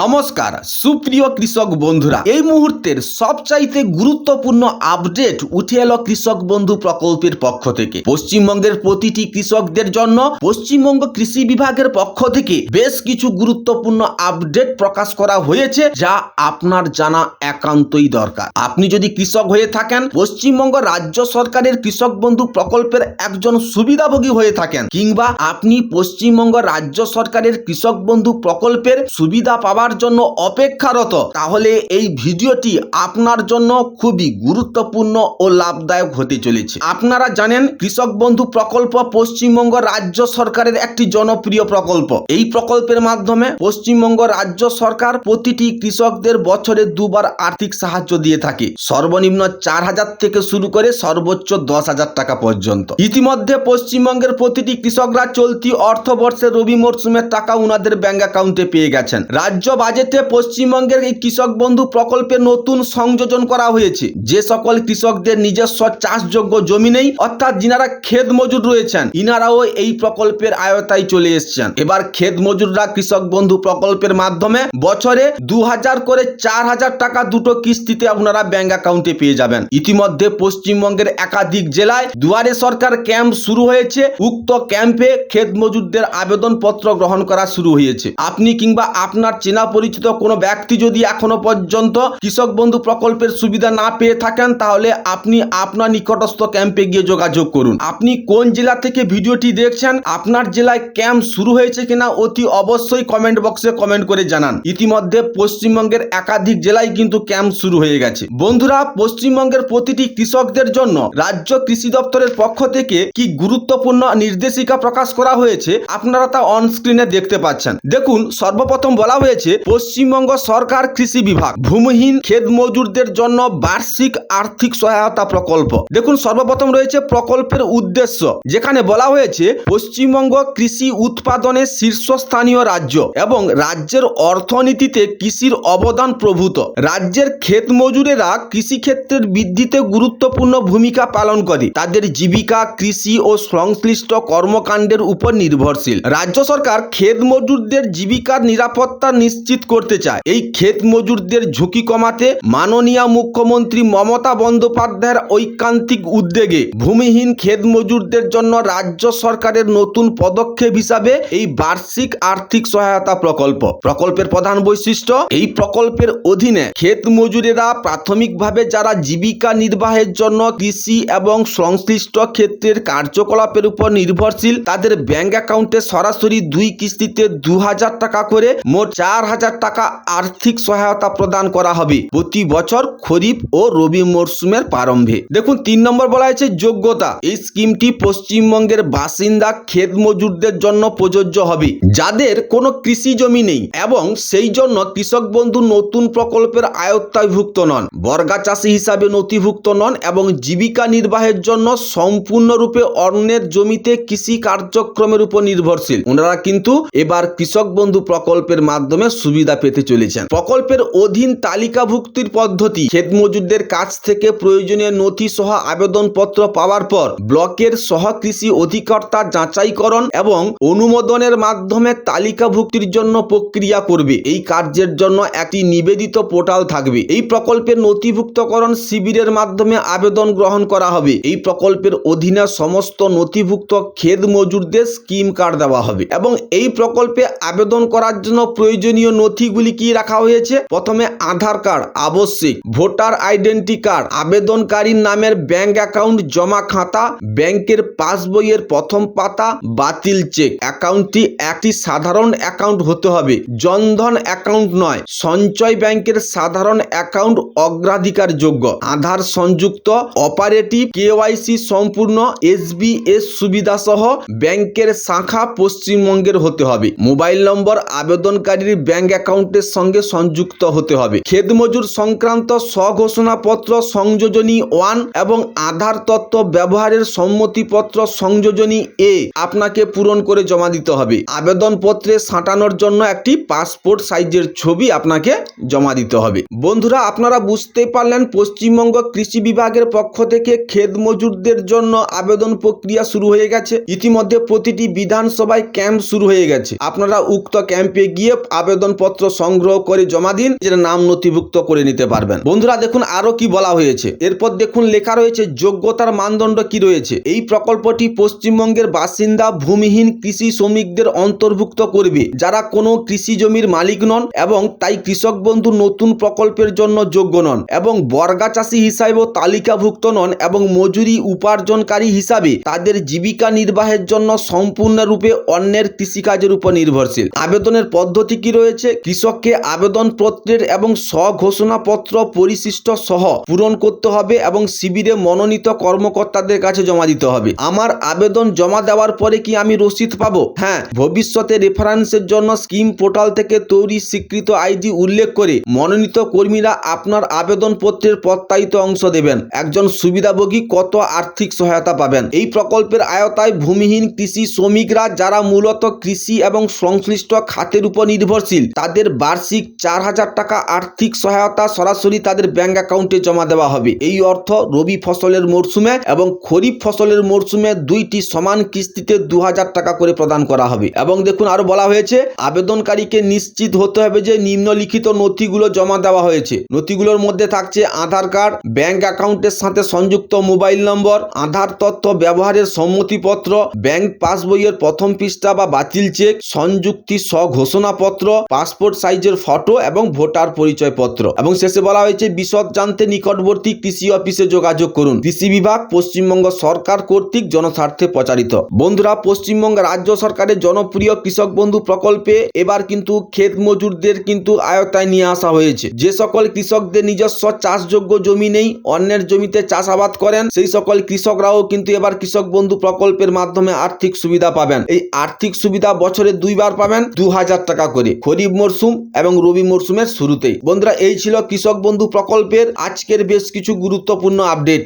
নমস্কার, সুপ্রিয় কৃষক বন্ধুরা। এই মুহূর্তের সবচাইতে গুরুত্বপূর্ণ আপডেট উঠে এলো কৃষক বন্ধু প্রকল্পের পক্ষ থেকে। পশ্চিমবঙ্গের প্রতিটি কৃষকদের জন্য পশ্চিমবঙ্গ কৃষি বিভাগের পক্ষ থেকে বেশ কিছু গুরুত্বপূর্ণ আপডেট প্রকাশ করা হয়েছে, যা আপনার জানা একান্তই দরকার। আপনি যদি কৃষক হয়ে থাকেন, পশ্চিমবঙ্গ রাজ্য সরকারের কৃষক বন্ধু প্রকল্পের একজন সুবিধাভোগী হয়ে থাকেন, কিংবা আপনি পশ্চিমবঙ্গ রাজ্য সরকারের কৃষক বন্ধু প্রকল্পের সুবিধা পাওয়ার জন্য অপেক্ষারত, তাহলে এই ভিডিওটি আপনার জন্য খুবই গুরুত্বপূর্ণ ও লাভদায়ক হতে চলেছে। আপনারা জানেন, কৃষক বন্ধু প্রকল্প পশ্চিমবঙ্গ রাজ্য সরকারের একটি জনপ্রিয় প্রকল্প। এই প্রকল্পের মাধ্যমে পশ্চিমবঙ্গ রাজ্য সরকার প্রতিটি কৃষকদের বছরে দুবার আর্থিক সাহায্য দিয়ে থাকে। সর্বনিম্ন চার হাজার থেকে শুরু করে সর্বোচ্চ দশ হাজার টাকা পর্যন্ত। ইতিমধ্যে পশ্চিমবঙ্গের প্রতিটি কৃষকরা চলতি অর্থবর্ষের রবি মরশুমের টাকা উনাদের ব্যাংক অ্যাকাউন্টে পেয়ে গেছেন। রাজ্য বাজেটে পশ্চিমবঙ্গের এই কৃষক বন্ধু প্রকল্পে নতুন সংযোজন করা হয়েছে। যে সকল কৃষকদের নিজস্ব চাষযোগ্য জমি নেই, অর্থাৎ যিনারা ক্ষেত মজুর রয়েছেন, ইনারাও এই প্রকল্পের আয়তায় চলে এসছেন। এবার ক্ষেত মজুররা কৃষক বন্ধু প্রকল্পের মাধ্যমে বছরে দু হাজার করে চার হাজার টাকা দুটো কিস্তিতে আপনারা ব্যাংক অ্যাকাউন্টে পেয়ে যাবেন। ইতিমধ্যে পশ্চিমবঙ্গের একাধিক জেলায় দুয়ারে সরকার ক্যাম্প শুরু হয়েছে। উক্ত ক্যাম্পে ক্ষেত মজুরদের আবেদনপত্র গ্রহণ করা শুরু হয়েছে। আপনি কিংবা আপনার চেনা পরিচিত কোনো ব্যক্তি যদি এখনও পর্যন্ত কৃষক বন্ধু প্রকল্পের সুবিধা না পেয়ে থাকেন, তাহলে আপনি আপনার নিকটস্থ ক্যাম্পে গিয়ে যোগাযোগ করুন। আপনি কোন জেলা থেকে ভিডিওটি দেখছেন, আপনার জেলায় ক্যাম্প শুরু হয়েছে কিনা, অতি অবশ্যই কমেন্ট বক্সে কমেন্ট করে জানান। ইতিমধ্যে পশ্চিমবঙ্গের একাধিক জেলায় কিন্তু ক্যাম্প শুরু হয়ে গেছে। বন্ধুরা, পশ্চিমবঙ্গের প্রতিটি কৃষকদের জন্য রাজ্য কৃষি দপ্তরের পক্ষ থেকে কি গুরুত্বপূর্ণ নির্দেশিকা প্রকাশ করা হয়েছে, আপনারা তা অনস্ক্রিনে দেখতে পাচ্ছেন। দেখুন, সর্বপ্রথম বলা হয়েছে পশ্চিমবঙ্গ সরকার কৃষি বিভাগ। ভূমিহীন খেত মজুরদের জন্য বার্ষিক আর্থিক সহায়তা প্রকল্প। দেখুন, সর্বপ্রথম রয়েছে প্রকল্পের উদ্দেশ্য, যেখানে বলা হয়েছে পশ্চিমবঙ্গ কৃষি উৎপাদনের শীর্ষস্থানীয় রাজ্য এবং রাজ্যের অর্থনীতিতে কৃষির অবদান প্রভূত। রাজ্যের ক্ষেত মজুরেরা কৃষিক্ষেত্রের বৃদ্ধিতে গুরুত্বপূর্ণ ভূমিকা পালন করে। তাদের জীবিকা, কৃষি ও সংশ্লিষ্ট কর্মকাণ্ডের উপর নির্ভরশীল। রাজ্য সরকার ক্ষেত মজুরদের জীবিকার নিরাপত্তা নিশ্চিত করতে চায়। এই ক্ষেত মজুরদের ঝুঁকি কমাতে মাননীয় মুখ্যমন্ত্রী মমতা বন্দ্যোপাধ্যায়ের ঐকান্তিক উদ্যোগে ভূমিহীন ক্ষেত মজুরদের জন্য রাজ্য সরকারের নতুন পদক্ষেপ হিসাবে এই বার্ষিক আর্থিক সহায়তা প্রকল্প। প্রকল্পের প্রধান বৈশিষ্ট্য, এই প্রকল্পের অধীনে ক্ষেত মজুরেরা প্রাথমিকভাবে যারা জীবিকা নির্বাহের জন্য কৃষি এবং সংশ্লিষ্ট ক্ষেত্রের কার্যকলাপের উপর নির্ভরশীল, তাদের ব্যাংক অ্যাকাউন্টে সরাসরি দুই কিস্তিতে দু হাজার টাকা করে মোট চার হাজার টাকা আর্থিক সহায়তা প্রদান করা হবে। প্রতি বছর খরিফ ও রবি মরশুমের প্রারম্ভে। দেখুন, তিন নম্বর বলা হয়েছে যোগ্যতা। এই স্কিমটি পশ্চিমবঙ্গের বাসিন্দা, ক্ষেত মজুরদের জন্য প্রযোজ্য হবে। যাদের কোনো কৃষি জমি নেই এবং সেই জন্য কৃষক বন্ধু নতুন প্রকল্পের আয়ত্তায়ভুক্ত নন, বর্গা চাষি হিসাবে নথিভুক্ত নন এবং জীবিকা নির্বাহের জন্য সম্পূর্ণরূপে অন্যের জমিতে কৃষি কার্যক্রমের উপর নির্ভরশীল। ওনারা কিন্তু এবার কৃষক বন্ধু প্রকল্পের মাধ্যমে সুবিধা পেতে চলেছেন। প্রকল্পের অধীন তালিকাভুক্তির পদ্ধতি, ক্ষেত মজুরদের কাছ থেকে প্রয়োজনীয় নথি সহ আবেদনপত্র পাওয়ার পর, ব্লকের সহ কৃষি অধিকর্তা যাচাইকরণ এবং অনুমোদনের মাধ্যমে তালিকাভুক্তির জন্য প্রক্রিয়া করবে। এই কার্যের জন্য একটি নিবেদিত পোর্টাল থাকবে। এই প্রকল্পের নথিভুক্তকরণ শিবিরের মাধ্যমে আবেদন গ্রহণ করা হবে। এই প্রকল্পের অধীনে সমস্ত নথিভুক্ত ক্ষেত মজুরদের স্কিম কার্ড দেওয়া হবে এবং এই প্রকল্পে আবেদন করার জন্য প্রয়োজনীয় নথিগুলি কি রাখা হয়েছে? প্রথমে আধার কার্ড, আবশ্যিক, ভোটার আইডেন্টি কার্ড, আবেদনকারীর নামের ব্যাংক অ্যাকাউন্ট, জমা খাতা, ব্যাংকের পাসবইয়ের প্রথম পাতা, বাতিল চেক। অ্যাকাউন্টটি একটি সাধারণ অ্যাকাউন্ট হতে হবে। জনধন অ্যাকাউন্ট নয়, সঞ্চয় ব্যাংকের সাধারণ অ্যাকাউন্ট অগ্রাধিকার যোগ্য আধার সংযুক্ত অপারেটিভ কেওয়াইসি সম্পূর্ণ এসবিএস সুবিধা সহ ব্যাংকের শাখা পশ্চিমবঙ্গের হতে হবে। মোবাইল নম্বর আবেদনকারীর ব্যাংক অ্যাকাউন্টের সঙ্গে সংযুক্ত হতে হবে। খেত মজুর সংক্রান্ত স্বঘোষণাপত্র সংযোজনী ওয়ান এবং আধার তত্ত্ব ব্যবহারের সম্মতিপত্র সংযোজনী এ আপনাকে পূরণ করে জমা দিতে হবে। আবেদনপত্রে সাঁটানোর জন্য একটি পাসপোর্ট সাইজের ছবি আপনাকে জমা দিতে হবে। বন্ধুরা, আপনারা বুঝতে পারলেন, পশ্চিমবঙ্গ কৃষি বিভাগের পক্ষ থেকে ক্ষেত মজুরদের জন্য আবেদন প্রক্রিয়া শুরু হয়ে গেছে। ইতিমধ্যে প্রতিটি বিধানসভায় ক্যাম্প শুরু হয়ে গেছে। আপনারা উক্ত ক্যাম্পে গিয়ে আবেদন আবেদনপত্র সংগ্রহ করে জমা দিন, যেটা নাম নথিভুক্ত করে নিতে পারবেন। বন্ধুরা, দেখুন আরও কি বলা হয়েছে। এরপর দেখুন, লেখা রয়েছে, যোগ্যতার মানদণ্ড কি রয়েছে? এই প্রকল্পটি পশ্চিমবঙ্গের বাসিন্দা ভূমিহীন কৃষি শ্রমিকদের অন্তর্ভুক্ত করবে। যারা কোনো কৃষি জমির মালিক নন এবং তাই কৃষক বন্ধু নতুন প্রকল্পের জন্য যোগ্য নন এবং বর্গা চাষী হিসাবেও তালিকাভুক্ত নন এবং মজুরি উপার্জনকারী হিসাবে তাদের জীবিকা নির্বাহের জন্য সম্পূর্ণরূপে অন্যের কৃষিকাজের উপর নির্ভরশীল। আবেদনের পদ্ধতি কি রয়েছে? কৃষককে আবেদনপত্রের এবং স্বঘোষণাপত্র পরিশিষ্ট সহ পূরণ করতে হবে এবং শিবিরে মনোনীত কর্মকর্তাদের কাছে জমা দিতে হবে। আমার আবেদন জমা দেওয়ার পরে কি আমি রসিদ পাবো? হ্যাঁ ভবিষ্যতে রেফারেন্সের জন্য স্কিম পোর্টাল থেকে তৈরি স্বীকৃত আইডি উল্লেখ করে মনোনীত কর্মীরা আপনার আবেদনপত্রের প্রত্যায়িত অংশ দেবেন। একজন সুবিধাভোগী কত আর্থিক সহায়তা পাবেন? এই প্রকল্পের আয়তায় ভূমিহীন কৃষি শ্রমিকরা যারা মূলত কৃষি এবং সংশ্লিষ্ট খাতের উপর নির্ভরশীল, তাদের বার্ষিক চার হাজার টাকা আর্থিক সহায়তা সরাসরি তাদের ব্যাংক অ্যাকাউন্টে জমা দেওয়া হবে। এই অর্থ রবি ফসলের মরশুমে এবং খরিফ ফসলের মরশুমে দুইটি সমান কিস্তিতে দু হাজার টাকা করে প্রদান করা হবে। এবং দেখুন আরও বলা হয়েছে, আবেদনকারীকে নিশ্চিত হতে হবে যে নিম্নলিখিত নথিগুলো জমা দেওয়া হয়েছে। নথিগুলোর মধ্যে থাকছে আধার কার্ড, ব্যাংক অ্যাকাউন্টের সাথে সংযুক্ত মোবাইল নম্বর, আধার তথ্য ব্যবহারের সম্মতিপত্র, ব্যাংক পাসবইয়ের প্রথম পৃষ্ঠা বা বাতিল চেক, সংযুক্তি স্বঘোষণাপত্র, পাসপোর্ট সাইজের ফটো এবং ভোটার পরিচয় পত্র এবং শেষে বলা হয়েছে, বিশদ জানতে নিকটবর্তী কৃষি অফিসে যোগাযোগ করুন। কৃষি বিভাগ, পশ্চিমবঙ্গ সরকার কর্তৃক জনস্বার্থে প্রচারিত। বন্ধুরা, পশ্চিমবঙ্গ রাজ্য সরকারের জনপ্রিয় কৃষক বন্ধু প্রকল্পে এবার কিন্তু ক্ষেত মজুরদের কিন্তু আয়তায় নিয়ে আসা হয়েছে। যে সকল কৃষকদের নিজস্ব চাষযোগ্য জমি নেই, অন্যের জমিতে চাষাবাদ করেন। সেই সকল কৃষকরাও কিন্তু এবার কৃষক বন্ধু প্রকল্পের মাধ্যমে আর্থিক সুবিধা পাবেন। এই আর্থিক সুবিধা বছরে দুইবার পাবেন দু হাজার টাকা করে, খরিফ মরশুম এবং রবি মরশুমের শুরুতেই। বন্ধুরা, এই ছিল কৃষক বন্ধু প্রকল্পের। আজকের বেশ কিছু গুরুত্বপূর্ণ আপডেট।